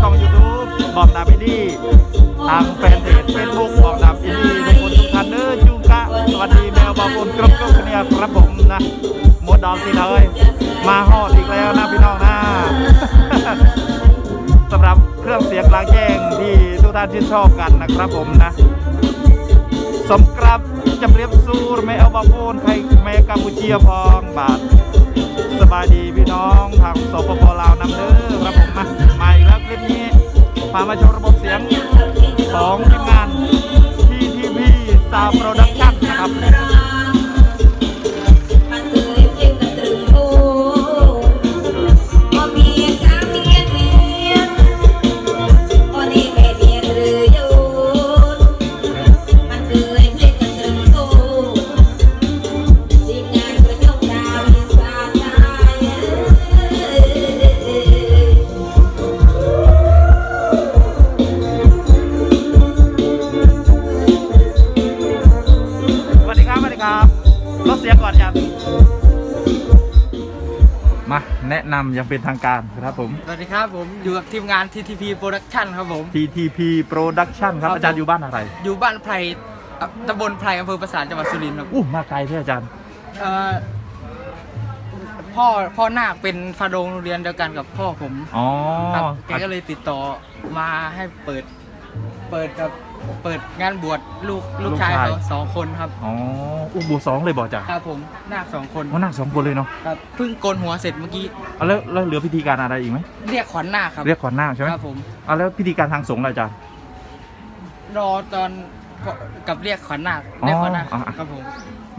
ช่อง YouTube บอมดาบิดี้ทางแฟนเพจเฟซบุ๊กบอมดาบิดี้ทุกคนทุกท่านเด้อจุงกะสวัสดีแมวบอลกรบกรบเนี่ยครับผมนะหมดดอกที่เลยมาฮอดอีกแล้วนะพี่น้องนะสำหรับเครื่องเสียงกลางแจ้งที่ทุกท่านชื่นชอบกันนะครับผมนะสมครับจำเรียบสูรไม่เอาบาโฟนใครไม่กัมพูเชียพองบาท บายดีพี่น้องทางสปปลาวนำเด้อครับผมมามาอีกแล้วคลิปนี้พามาชมระบบเสียงของทีมงาน TTP Sound Production นะครับ มาแนะนำอย่างเป็นทางการครับผม สวัสดีครับผมอยู่กับทีมงาน TTP Production ครับผม TTP Production ครับครับ อาจารย์อยู่บ้านอะไรอยู่บ้านไพรอะตำบลไพรอำเภอประสานจังหวัดสุรินทร์ครับอู้มาไกลใช่อาจารย์เอ่อพ่อพ่อนาคเป็นฟาโรงโรงเรียนเดียวกันกับพ่อผมอ๋อครับแกก็เลยติดต่อมาให้เปิด เปิดกับเปิดงานบวชลูกลูกชายเขาสองคนครับอ๋ออู้บัวสองเลยบอกจ้ะครับผมนาคสองคนเขานั่งสองคนเลยเนาะครับเพิ่งโกนหัวเสร็จเมื่อกี้เอาแล้วแล้วเหลือพิธีการอะไรอีกไหมเรียกขวัญนาคครับเรียกขวัญนาคใช่ไหมครับผมเอาแล้วพิธีการทางสงฆ์ล่ะอาจารย์รอตอนกับเรียกขวัญนาคอ๋อเรียกขวัญนาคอะอะครับผม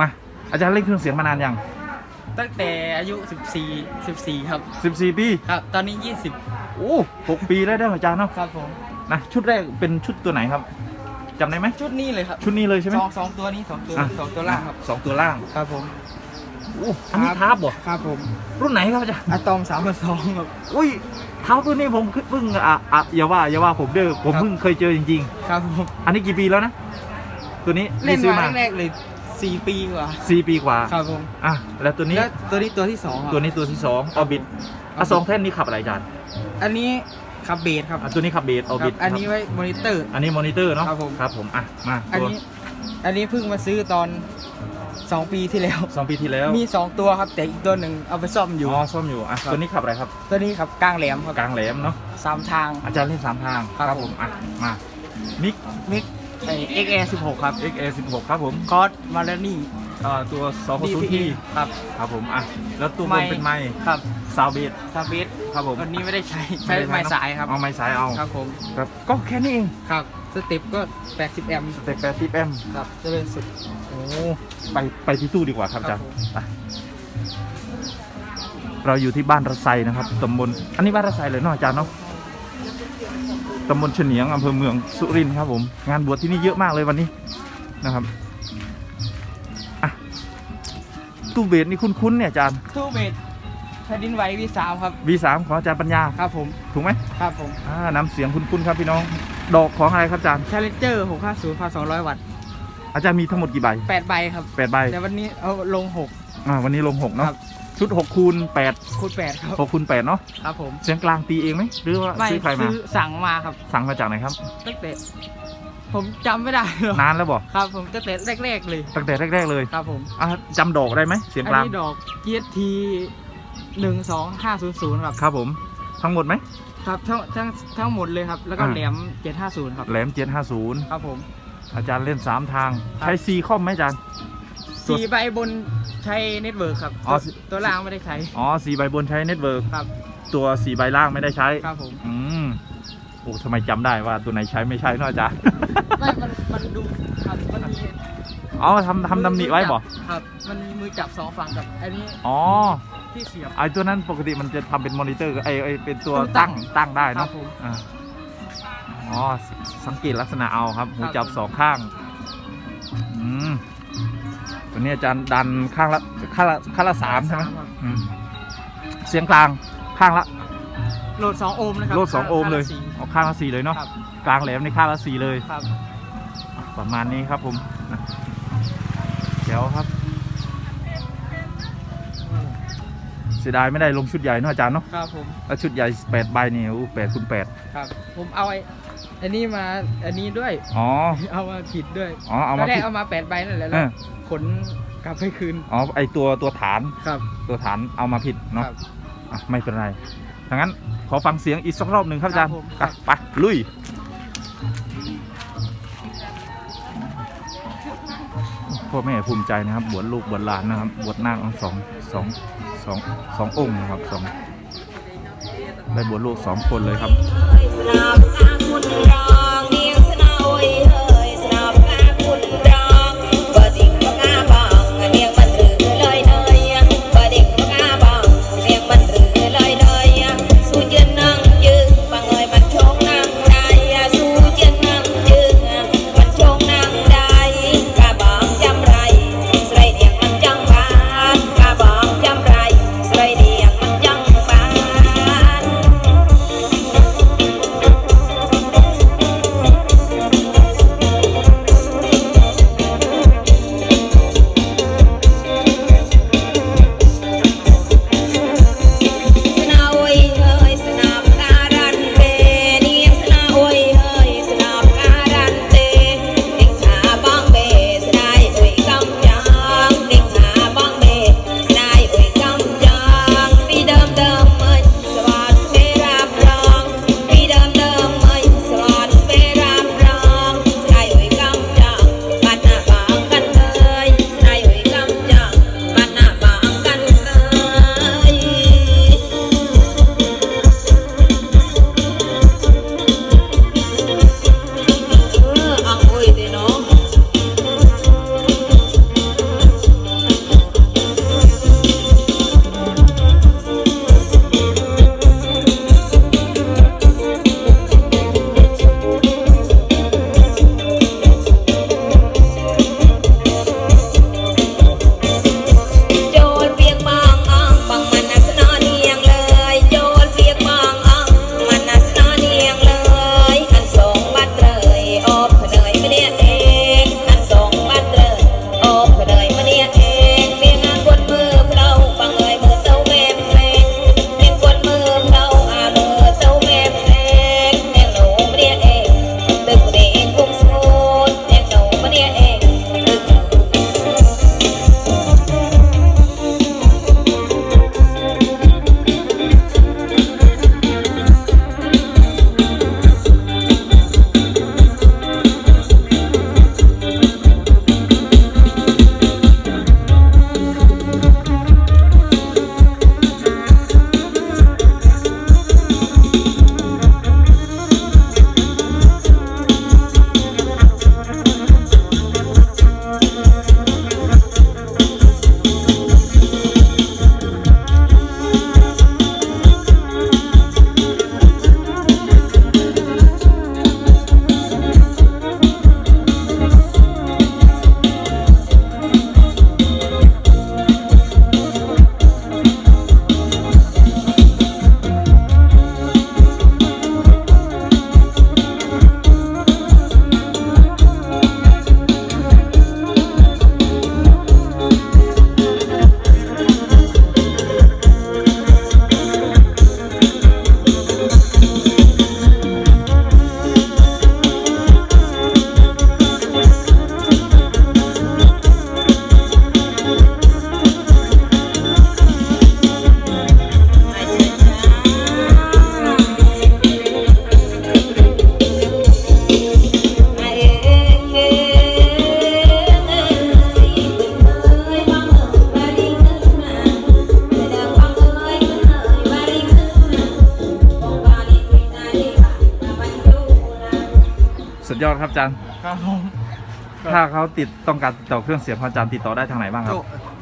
มาอาจารย์เล่นเครื่องเสียงมานานยังตั้งแต่อายุ 14 14 ครับ 14 ปี ครับ ตอนนี้โอ้หกปีแล้วได้ออาจารย์เนาะ20ครับผม นะชุดแรกเป็นชุดตัวไหนครับจำได้ไหมชุดนี้เลยครับชุดนี้เลยใช่ไหม สองสองตัวนี้สองตัวอะ สองตัวล่างครับสองตัวล่างครับผมโอ้อันนี้ครับทาบบ่ครับผมรุ่นไหนครับอาจารย์อะตอมสามพันสองครับ อุ้ยเท้าตัวนี้ผมเพิ่งอะอะอย่าว่าอย่าว่าผมเด้อผมครับ เพิ่งเคยเจอจริง ครับผมๆ อันนี้กี่ปีแล้วนะตัวนี้เล่นซื้อมาแรกๆเลย4ปีกว่าสี่ปีกว่าครับผมอะแล้วตัวนี้แล้วตัวนี้ตัวที่สองครับ ตัวนี้ตัวที่สองออบิทอะสองแท่นนี้ขับอะไรอาจารย์ อันนี้ ขับเบสครับอะตัวนี้ขับเบสออคบิรัทบอันนี้ไว้มอนิเตอร์ อันนี้มอนิเตอร์เนาะครับผม ครับผมอะมาอันตัวนี้อันนี้เพิ่งมาซื้อตอน 2 ปีที่แล้ว สองปีที่แล้วมี 2 ตัวครับแต่อีกตัวหนึ่งเอาไปซ่อมอยู่อ๋อซ่อมอยู่อะครับ ตัวนี้ขับอะไรครับตัวนี้ครับกลางแหลมครับกลางแหลมเนาะสามทาง อาจารย์เล่นสามทางครับผม อะมามิกมิกไอ XA 16ครับ XA16 ครับผม คอร์สมารานี่เอ่อตัว2 0 t ครับ ครับผมอะแล้วตัวบไมนค์เป็นไม้ครับซาวเบสซาบิสครับผมวันนี้ไม่ได้ใช้ใช้ไม้สายครับเอาไม้สายเอาครับผมครับก็แค่นี้เองครับสเต็ปก็80แอมป์สเต็ป80แอมป์ครับเจะเป็นสุดโอ้ไปไปที่ตู้ดีกว่าครับอาจารย์ครับผมไปเราอยู่ที่บ้านระไซนะครับตำบลอันนี้บ้านระไซเลยเนาะอาจารย์เนาะตำบลเฉนียงอำเภอเมืองสุรินทร์ครับผม งานบวชที่นี่เยอะมากเลยวันนี้นะครับ ตู้เบสนี่คุ้นๆเนี่ยอาจารย์ทูเบสแผ่นดินไหว V3 ครับ V3 ของอาจารย์ปัญญาครับผม ถูกไหมครับผมอ่าน้ำเสียงคุ้นๆครับพี่น้อง ดอกของอะไรครับอาจารย์ Challenger 650 1,200วัตต์อาจารย์มีทั้งหมดกี่ใบ8ใบครับ แปดใบแต่วันนี้เอาลงอ่าวันนี้ลงหก6เนาะครับ ชุดหกคูณแปดคูณ8ครับ หกคูณแปดเนาะครับผมเสียงกลางตีเองไหมหรือว่าไม่ซื้อใครมา ซื้อสั่งมาครับสั่งมาจากไหนครับ ตั้งแต่ ผมจำไม่ได้หรอกนานแล้วบอกครับ ผมตั้งแต่แรกๆเลย ตั้งแต่แรก ๆ เลยครับผมอะจำดอกได้ไหมเสียงอันกลางนี้ดอก GST 12500ครับ ครับผม ทั้งหมดไหม ครับทั้งทั้งทั้งหมดเลยครับ แล้วก็อ่า แหลม750ครับ แหลมเจ็ดห้าศูนย์ครับผม อาจารย์เล่นสามทาง ครับ ใช้ซีคอมไหมอาจารย์ ตัวสี่ใบบนใช้เน็ตเวิร์กครับ อ๋อ ตัวตัวล่างไม่ได้ใช้ อ๋อสีใบบนใช้เน็ตเวิร์กครับ ตัวสีใบล่างไม่ได้ใช้ ครับผม อืมโอ้ทำไมจำได้ว่าตัวไหนใช้ไม่ใช่เนอะอาจารย์ ไม่มันมันดูครับมันมีอ๋อทำทำตำหนิไว้บ่ครับ มันมีมือจับสองฝั่งกับอันนี้อ๋อที่เสียบ ไอตัวนั้นปกติมันจะทำเป็นมอนิเตอร์ไอไอเป็นตัวตัวตั้ตั้งงตั้งได้ครัเนาะบผม อ่าอ๋อสสังเกตลักษณะเอาครับหูครับจับสองข้างอืมตัวนี้อาจารย์ดันข้างละข้างละข้างละสามใช่ไหมครับอืมเสียงกลางข้างละ โหลดสองโอห์มนะครับโลดสองโอห์มเลยสี่เอา ข้างละสี่เลยเนาะครับกลางแหลมในข้างละสี่เลย ครับประมาณนี้ครับผมนะเดี๋ยวครับเสียงสียดายไม่ได้ลงชุดใหญ่เนอะอาจารย์เนาะครับผมแล้วชุดใหญ่แปดใบนี่โอ้แปดคูณแปดครับ ผมเอาไอ้อันนี้มาอันนี้ด้วย อ๋อ เอามาผิดด้วยอ๋อ เอาตมาอนแรผิกดเอามาแปดใบนั่นแหละเอแล้วอขนกลับไปคืนอ๋อไอตัวตัวฐานครับ ตัวฐานเอามาผิดเนาะครับ อะไม่เป็นไร ถ้างั้นขอฟังเสียงอีกสักรอบหนึ่งครับอาจารย์ครับผมอะไปลุย พ่อแม่ภูมิใจนะครับ บวชลูกบวชหลานนะครับ บวชนาคทั้งสองสองสองสององค์นะครับสองได้บวชลูกสองคนเลยครับเฮ้ยสนับกาคุณรอ ยอดครับอาจารย์ ครับผมถ้าเขาติดต้องการติดต่อเครื่องเสียงพระอาจารย์ติดต่อได้ทางไหนบ้างครับ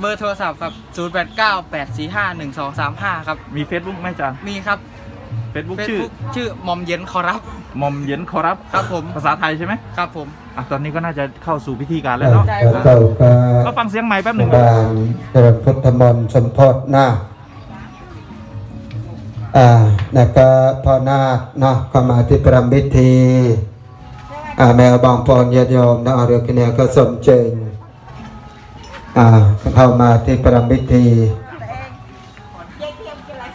เบอร์โทรศัพท์ครับ 0 8 9 8 4 5 1 2 3 5 ครับ มี Facebook ไหมอาจารย์ มีครับ Facebook ชื่อ Facebook ชื่อหมอมเย็นขอรับ มอมเย็นขอรับ ครับผม ภาษาไทยใช่ไหมครับผม อะตอนนี้ก็น่าจะเข้าสู่พิธีการแล้วเนาะ ได้แล้วก็ก็ก็ฟังเสียงใหม่แป๊บหนึ่ง บางเจริญพุทธมนต์สมโพธินาคอ่าแล้วก็พ่อนาคเนาะก็มาที่ประรำพิธี อ่าแมวบางปอนญาติโยมนะเอาเรือกันเนี่ยก็สมเจงอ่าเข้ามาที่ประรำพิธี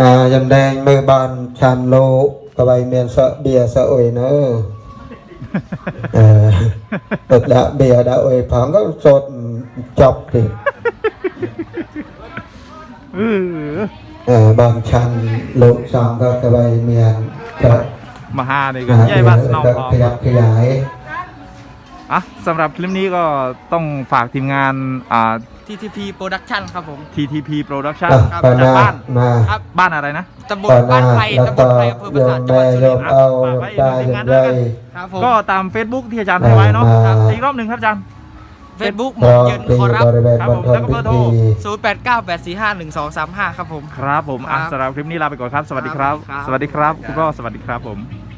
อ่ายำแดงมือบานชันโลกกระใบเมียนเสะเบียร์เสะโอยเนอะเออตดละเบียร์ดาโอ ยผองก็สดจบดิเออเออบางชันโลกสองก็กระใบเมียนก็มาหานี่ก็ใหญ่บ้านสนองก็พร้อมขยับขยายอะสำหรับคลิปนี้ก็ต้องฝากทีมงานอ่า TTP Production ครับผม TTP Production อะครับปาจากนาบ้านมาครับบ้านอะไรนะตำบลปาบ้านนาไพรแล้วตำบก็ลไพรอำเภอปโยราสาทมจังหแม่วัดสุโยรินมทร์เอาฝากไว้ได้ในยังานงด้ไงวยครับผมก็ตาม Facebook ที่อาจารย์ให้ไว้เนาะอ่าอีกรอบหนึ่งครับอาจารย์ Facebook หมรออเยินปีขอรับบริเวณครับบผนมทแล้นวก็เบพิอร์โทรธี0898451235ครับผม ครับผมอะครับสำหรับคลิปนี้ลาไปก่อนครับ สวัสดีครับครับสวัสดีครับคุณพ่อสวัสดีครับผม